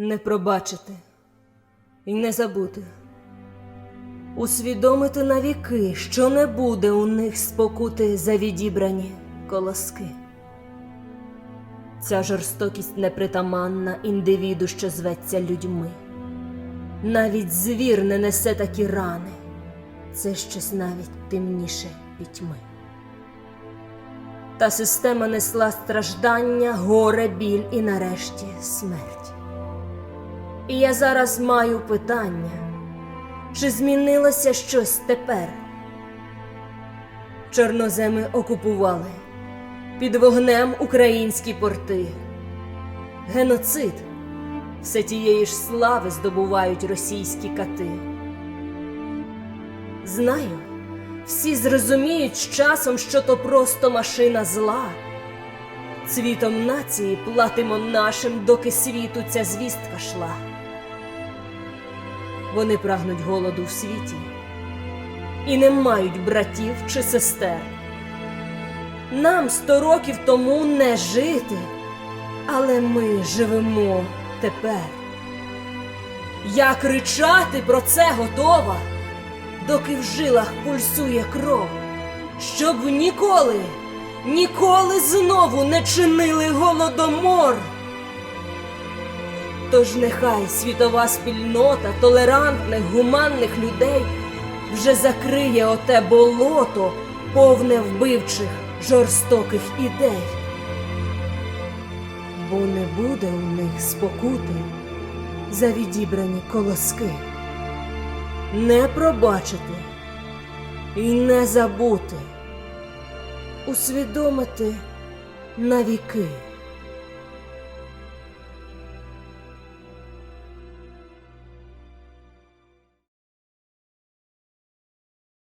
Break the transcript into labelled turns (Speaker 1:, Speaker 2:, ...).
Speaker 1: не пробачити і не забути, усвідомити навіки, що не буде у них спокути за відібрані колоски. Ця жорстокість непритаманна індивіду, що зветься людьми. Навіть звір не несе такі рани, це щось навіть темніше пітьми. Та система несла страждання, горе, біль і нарешті смерть. І я зараз маю питання, чи змінилося щось тепер? Чорноземи окупували під вогнем українські порти. Геноцид все тієї ж слави здобувають російські кати. Знаю, всі зрозуміють з часом, що то просто машина зла. Цвітом нації платимо нашим, доки світу ця звістка шла. Вони прагнуть голоду в світі і не мають братів чи сестер. Нам сто років тому не жити, але ми живемо тепер. Я кричати про це готова, доки в жилах пульсує кров, щоб ніколи, ніколи знову не чинили голодомор. Тож нехай світова спільнота толерантних, гуманних людей вже закриє оте болото, повне вбивчих, жорстоких ідей. Бо не буде у них спокути за відібрані колоски. Не пробачити і не забути, усвідомити навіки.